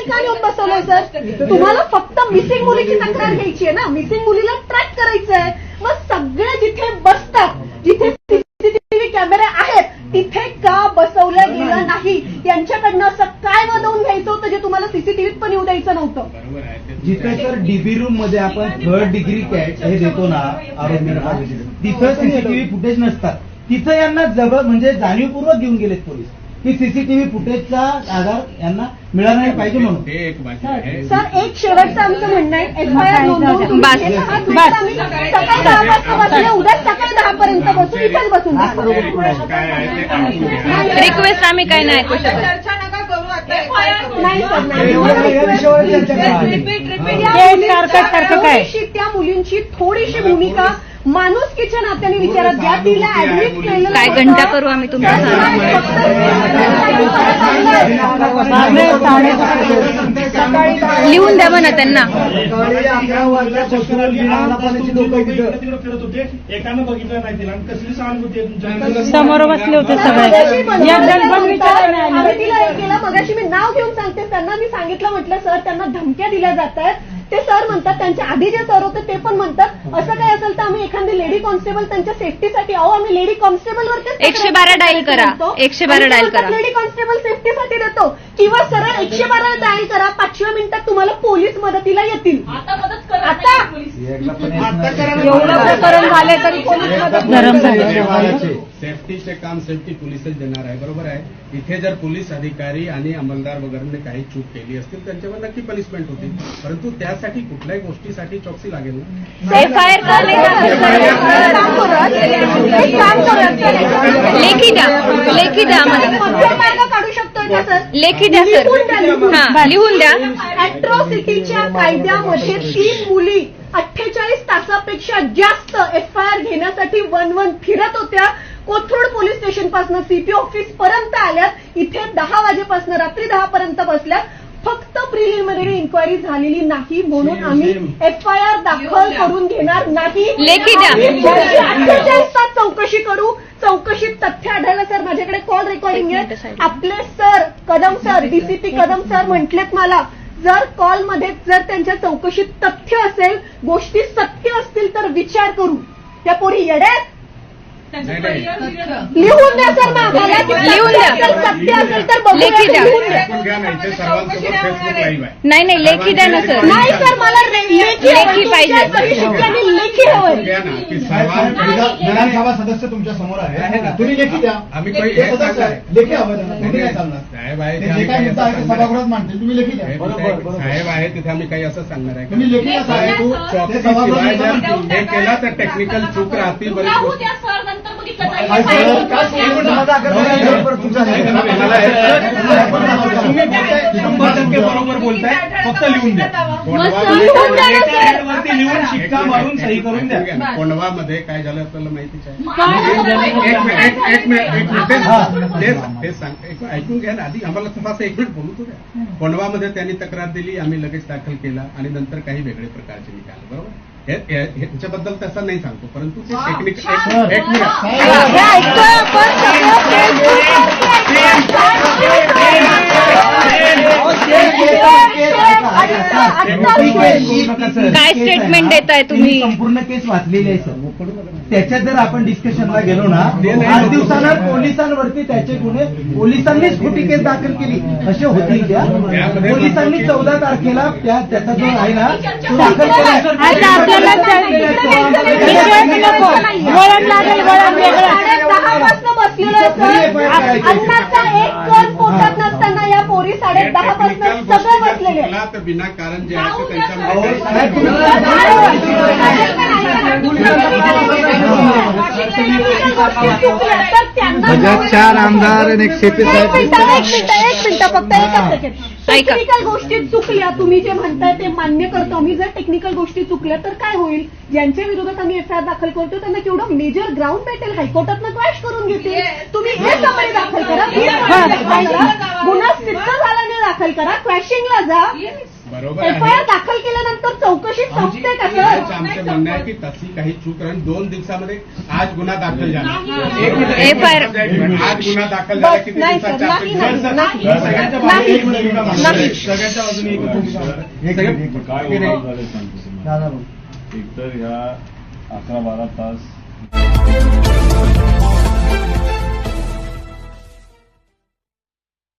CCTV का बसवलंय sir तुम्हाला फक्त मिसिंग मुलीची तक्रार घ्यायची आहे ना. मिसिंग मुलीला ट्रॅक करायचं आहे मग सगळे जिथे बसतात जिथे सीसीटीव्ही कॅमेरे आहेत तिथे का बसवलं गेलं नाही? यांच्याकडनं असं काय वादवून घ्यायचं होतं जे तुम्हाला सीसीटीव्हीत पण येऊ द्यायचं नव्हतं? जिथे सर डीबी रूममध्ये आपण थर्ड डिग्री कॅट हे देतो ना आरोग्य तिथं सीसीटीव्ही फुटेज नसतात. तिथं यांना जबर म्हणजे जाणीवपूर्वक घेऊन गेलेत पोलीस. की सीसीटीव्ही फुटेजचा आधार यांना मिळाला नाही पाहिजे म्हणून ते एक बाजू आहे सर एक शेवटचं आमचं म्हणणं आहे एफआयआर नोंदवून तुम्ही हे बस. आम्ही सकाळी दहा वाजता बसले उद्या सकाळी दहा पर्यंत बसू इथेच बसून. बरोबर काय आहे ते ऐकून घ्या. रिक्वेस्ट आम्ही काही नाही ऐकू शकत चर्चा नका करू आता नाही सर नाही या विषयावर चर्चा करा. रिपीट रिपीट हे मुलींच्या सारखं सारखं काय? त्या मुलींची थोडीशी भूमिका माणुसकीच्या नात्याने विचारत ज्या तिला ऍडमिट केलेलं काय. घंटा करू आम्ही तुमच्या? लिहून द्या म्हणा त्यांना. समोर बसले होते सगळे. तिला हे केलं. मगाशी मी नाव घेऊन सांगते. त्यांना मी सांगितलं म्हटलं सर त्यांना धमक्या दिल्या जात आहेत. ते सर म्हणतात त्यांच्या आधी जे सर होते ते पण म्हणतात असं काय असेल तर आम्ही एखादी लेडी कॉन्स्टेबल त्यांच्या सेफ्टीसाठी अहो आम्ही लेडी कॉन्स्टेबल वर 112 डायल करा. 112 डायल करा. लेडी कॉन्स्टेबल सेफ्टीसाठी देतो किंवा सरळ एकशे बारा डायल करा पाचव्या मिनिटात तुम्हाला पोलीस मदतीला येतील आता मदत. करा एवढं प्रकरण झाले. तरी पोलीस मदत गरम झाले. झाले. सेफ्टीचे काम सेफ्टी पोलीसच देणार आहे बरोबर आहे? इथे जर पोलीस अधिकारी आणि अंमलदार वगैरे काही चूक केली असतील त्यांच्यावर नक्की पनिशमेंट होती परंतु त्यासाठी कुठल्याही गोष्टीसाठी चौकसी लागेल लेखी द्या. लेखी द्या आम्हाला. मध्यम मार्ग काढू शकतोय का सर? लेखी द्या सर. हा लिहून द्या. अॅट्रॉसिटीच्या कायद्यामध्ये तीन मुली अठ्ठेचाळीस तासापेक्षा जास्त एफ आय आर घेण्यासाठी वन वन फिरत होत्या. कोथरूड पोलीस स्टेशनपासून सीपी ऑफिस पर्यंत आल्यात. इथे दहा वाजेपासून रात्री दहा पर्यंत बसल्यात. फक्त प्रिलिमिनरी इन्क्वायरी झालेली नाही म्हणून आम्ही एफ आय आर दाखल करून घेणार नाही. लेखी द्या. अठ्ठेचाळीस तास चौकशी करू. चौकशीत तथ्य आढळलं सर. माझ्याकडे कॉल रेकॉर्डिंग आहे. आपले sir Kadam sir DCP Kadam sir म्हटलेत मला. जर कॉलमध्ये जर त्यांच्या चौकशीत तथ्य असेल गोष्टी सत्य असतील तर विचार करू. त्या पोरी येड्यात. लिहून द्या सर की लिहून द्या. सत्य असेल, तर बघूया, लेखी द्या. लिहून नाही नाही नाही लेखी द्या ना सर. नाही सर मला रे- लेखी. लेखी पाहिजे. लेखी साहेब, विधानसभा सदस्य तुमच्यासमोर आहे. ना. तुम्ही लेखी द्या. आम्ही काही ते सदस्य सांगणार आहे. आहे. लेखी हवं त्यांना. तुम्ही काय चालणार? साहेब आहे ते ते जे आम्ही काय काही मुद्दा आहे असं ते सांगणार? सभागृहात मांडतील. तुम्ही लेखी द्या. साहेब आहे तिथे आम्ही काही असं सांगणार आहे तुम्ही? लेखी द्या साहेब. परंतु ते चौकशी सभागृहात मांडतील. केलं तर टेक्निकल चूक राहतील बरीच गोष्टी सर शंभर टक्के बरोबर बोलताय. फक्त लिहून द्या. कोंडवामध्ये लिहून शिक्का मारून सही करून द्या. कोंडवामध्ये काय झालं आपल्याला माहितीच आहे? एक? मिनिट एक मिनिट तेच- हा. सांग एक- ऐकून घ्या ना. आधी आम्हाला थोडासा एक मिनिट बोलू द्या. कोंडवामध्ये त्यांनी तक्रार दिली आम्ही लगेच दाखल केला आणि नंतर काही वेगळे प्रकारचे निकाल बरोबर? ह्याच्याबद्दल तसं नाही सांगतो परंतु ते टेक्निक एक एक मिनिट हे ऐकतोय आपण सगळं काय statement देताय तुम्ही? संपूर्ण केस वाचलेली आहे सर त्याच्यात जर आपण डिस्कशनला गेलो ना आठ दिवसानं पोलिसांवरती त्याचे गुन्हे पोलिसांनीच खोटी केस दाखल केली. असे होतील त्या? पोलिसांनी चौदा तारखेला त्या त्याचा जो आहे ना तो दाखल केला. चुकला तर विनाकारण जे आहे राहू ते द्या त्यांच्यामध्ये सर. साहेब, तुम्ही- बजाज चार आमदार आणि एक शेपी साहेब एक मिनिटं, एक मिनिटं, एक मिनिटं, फक्त एकच सेकंड. ऐका. टेक्निकल गोष्टी चुकल्या तुम्ही जे म्हणताय ते मान्य करतो आम्ही जर टेक्निकल गोष्टी चुकल्या तर काय होईल ज्यांच्या विरोधात आम्ही एफआयआर दाखल करतो त्यांना केवढं मेजर ग्राउंड भेटेल हायकोर्टातनं क्रॅश करून Yes. तुम्ही हे समरी दाखल करा वीस समरी दाखल करा गुन्हा सिद्ध दाखल करा क्रॅशिंगला जा. बरोबर. एफआयआर दाखल केल्यानंतर चौकशी संपते का सर आमचं म्हणणं आहे की तशी काही चूक राहील दोन दिवसामध्ये आज गुन्हा दाखल झाला. एक मिनिट. आज गुन्हा दाखल झाला बस, किती नाही, दिवसाच्या सर, आत? नाही, नाही, सर, नाही. सर, सगळ्यांच्या बाजूने. एक. सगळ्यांच्या बाजूने मिनिट, एक सगळ्या- काय की नाही? होणार झालं सांगतो तुम्हाला. दादा बोल. एकतर ह्या अकरा बारा तास